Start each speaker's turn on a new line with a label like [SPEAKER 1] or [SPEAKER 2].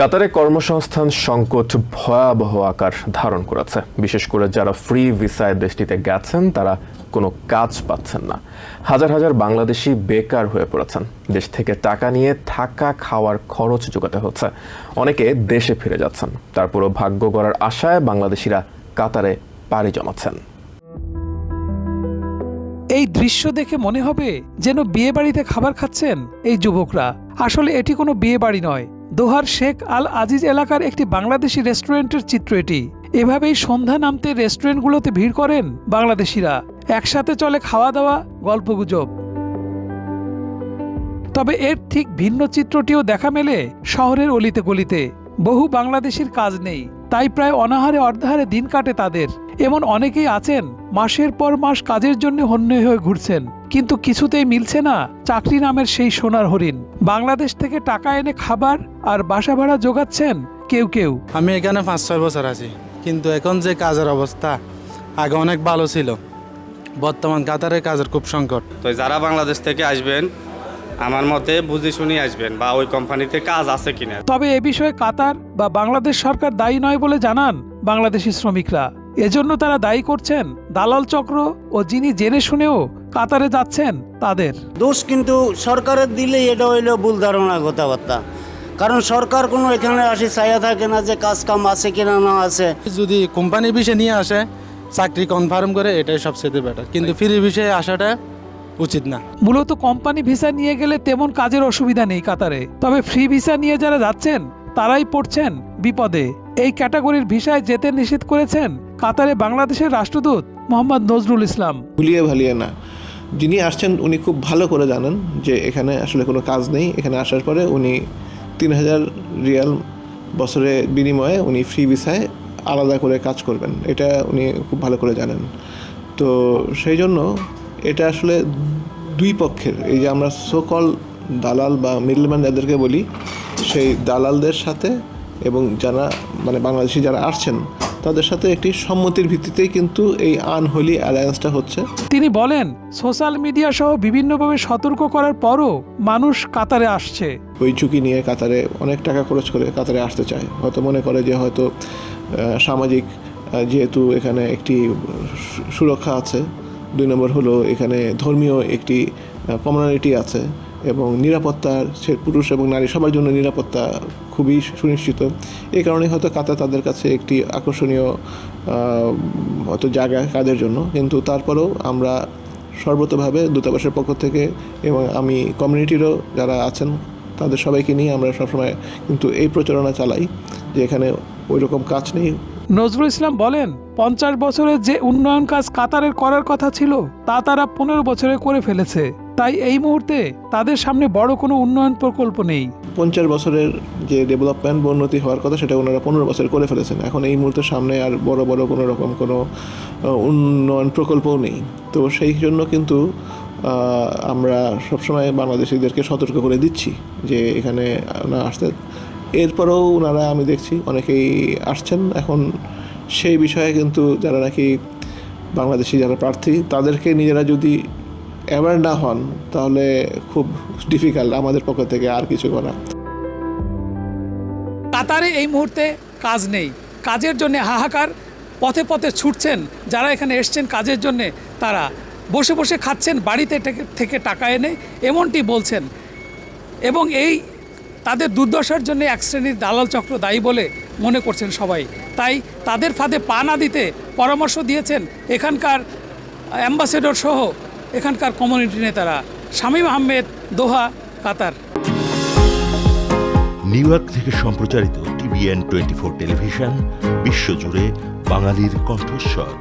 [SPEAKER 1] কাতারে কর্মসংস্থান সংকট ভয়াবহ আকার ধারণ করেছে। বিশেষ করে যারা ফ্রি ভিসায় দেশটিতে গেছেন, তারা কোনো কাজ পাচ্ছেন না। হাজার হাজার বাংলাদেশি বেকার হয়ে পড়েছেন। দেশ থেকে টাকা নিয়ে থাকা খাওয়ার খরচ যোগাতে হচ্ছে। অনেকে দেশে ফিরে যাচ্ছেন। তারপরও ভাগ্য গড়ার আশায় বাংলাদেশিরা কাতারে পাড়ি জমাচ্ছেন।
[SPEAKER 2] এই দৃশ্য দেখে মনে হবে যেন বিয়ে বাড়িতে খাবার খাচ্ছেন এই যুবকরা। আসলে এটি কোনো বিয়ে বাড়ি নয়। দোহার শেখ আল আজিজ এলাকার একটি বাংলাদেশি রেস্টুরেন্টের চিত্র এটি। এভাবেই সন্ধ্যা নামতে রেস্টুরেন্টগুলোতে ভিড় করেন বাংলাদেশিরা। একসাথে চলে খাওয়া দাওয়া গল্পগুজব। তবে এর ঠিক ভিন্ন চিত্রটিও দেখা মেলে শহরের অলিতে গলিতে বহু বাংলাদেশির কাজ নেই। তাই প্রায় অনাহারে অর্ধাহারে দিন কাটে তাদের। এমন অনেকেই আছেন মাসের পর মাস কাজের জন্য হন্য হয়ে ঘুরছেন। কিন্তু কিছুতেই মিলছে না চাকরি নামের সেই সোনার হরিণ। বাংলাদেশ থেকে টাকা এনে খাবার আর বাসা ভাড়া জোগাচ্ছেন কেউ কেউ।
[SPEAKER 3] আমি এখানে পাঁচ ছয় বছর আছি কিন্তু এখন যে কাজের অবস্থা আগে অনেক ভালো ছিল। বর্তমান কাতারে কাজের খুব সংকট।
[SPEAKER 4] তো যারা বাংলাদেশ থেকে আসবেন আমার মতে বুঝে শুনে আসবেন বা ওই কোম্পানিতে কাজ আছে কিনা।
[SPEAKER 2] তবে এ বিষয়ে কাতার বা বাংলাদেশ সরকার দায়ী নয় বলে জানান বাংলাদেশি শ্রমিকরা। এজন্য তারা দায়ী করছেন দালাল চক্র ও যিনি জেনে শুনেও কাতারে যাচ্ছেন তাদের।
[SPEAKER 5] দোষ কিন্তু সরকারের দিলে এটা হইল ভুল ধারণা কথাবার্তা। কারণ সরকার কোনো এখানে আসে চাইয়া থাকে না যে কাজ কাম আছে কিনা না আছে।
[SPEAKER 3] যদি কোম্পানির বিষয়ে নিয়ে আসে চাকরি কনফার্ম করে এটাই সবচেয়ে বেটার কিন্তু ফ্রি বিষয়ে আসাটা উচিত না।
[SPEAKER 2] মূলত কোম্পানি ভিসা নিয়ে গেলে তেমন কাজের অসুবিধা নেই কাতারে। তবে ফ্রি ভিসা নিয়ে যারা যাচ্ছেন তারাই পড়ছেন বিপদে। এই ক্যাটাগরির ভিসায় যেতে নিষেধ করেছেন কাতারে বাংলাদেশের রাষ্ট্রদূত মোহাম্মদ নজরুল ইসলাম।
[SPEAKER 6] ভুলিয়ে ভালিয়ে না। যিনি আসছেন উনি খুব ভালো করে জানেন যে এখানে আসলে কোনো কাজ নেই। এখানে আসার পরে উনি তিন হাজার রিয়াল বছরে বিনিময়ে উনি ফ্রি ভিসায় আলাদা করে কাজ করবেন। এটা উনি খুব ভালো করে জানেন। তো সেই জন্য এটা আসলে দুই পক্ষের। এই যে আমরা সোকল দালাল বা মিডলম্যান যাদেরকে বলি সেই দালালদের সাথে এবং যারা মানে বাংলাদেশি যারা আসছেন তাদের সাথে একটি সম্মতির ভিত্তিতেই কিন্তু এই আনহোলি অ্যালায়েন্সটা হচ্ছে।
[SPEAKER 2] তিনি বলেন সোশ্যাল মিডিয়া সহ বিভিন্নভাবে সতর্ক করার পরও মানুষ কাতারে আসছে।
[SPEAKER 6] ওই ঝুঁকি নিয়ে কাতারে অনেক টাকা খরচ করে কাতারে আসতে চায়। হয়তো মনে করে যে হয়তো সামাজিক যেহেতু এখানে একটি সুরক্ষা আছে দুই নম্বর হলো এখানে ধর্মীয় একটি কমিউনিটি আছে এবং নিরাপত্তার পুরুষ এবং নারী সবার জন্য নিরাপত্তা খুবই সুনিশ্চিত। এই কারণে হয়তো কাতার তাদের কাছে একটি আকর্ষণীয় হয়তো জায়গা কাজের জন্য। কিন্তু তারপরেও আমরা সর্বতভাবে দূতাবাসের পক্ষ থেকে এবং আমি কমিউনিটিরও যারা আছেন, তাদের সবাইকে নিয়ে আমরা সবসময় কিন্তু এই প্রচারণা চালাই যে এখানে ওই রকম কাজ নেই।
[SPEAKER 2] নজরুল ইসলাম বলেন, পঞ্চাশ বছরের যে উন্নয়ন কাজ কাতারের করার কথা ছিল, তা তারা পনেরো বছরে করে ফেলেছে। তাই এই মুহূর্তে তাদের সামনে বড় কোনো উন্নয়ন প্রকল্প নেই।
[SPEAKER 6] পঞ্চাশ বছরের যে ডেভেলপমেন্ট বা উন্নতি হওয়ার কথা, সেটা ওনারা পনেরো বছর করে ফেলেছেন। এখন এই মুহূর্তে সামনে আর বড় বড় কোনো রকম কোনো উন্নয়ন প্রকল্পও নেই। তো সেই জন্য কিন্তু আমরা সবসময় বাংলাদেশিদেরকে সতর্ক করে দিচ্ছি যে এখানে না আসতে এরপরেও ওনারা, আমি দেখছি, অনেকেই আসছেন। এখন সেই বিষয়ে কিন্তু যারা নাকি বাংলাদেশি যারা প্রার্থী, তাদেরকে নিজেরা যদি অ্যাওয়ার না হন, তাহলে খুব ডিফিকাল্ট আমাদের পক্ষ থেকে আর কিছু করা।
[SPEAKER 2] কাতারে এই মুহূর্তে কাজ নেই। কাজের জন্য হাহাকার, পথে পথে ছুটছেন যারা এখানে এসছেন কাজের জন্য তারা। বসে বসে খাচ্ছেন, বাড়িতে থেকে- টাকা এনে, এমনটি বলছেন। এবং এই তাদের দুর্দশার জন্য এক শ্রেণির দালাল চক্র দায়ী বলে মনে করছেন সবাই। তাই তাদের ফাঁদে পা না দিতে পরামর্শ দিয়েছেন এখানকার অ্যাম্বাসেডর সহ এখানকার কমিউনিটি নেতারা। Shamim Ahmed, Doha, Qatar.
[SPEAKER 7] New York থেকে সম্প্রচারিত টিভিএন টোয়েন্টি ফোর টেলিভিশন, বিশ্বজুড়ে বাঙালির কণ্ঠস্বর।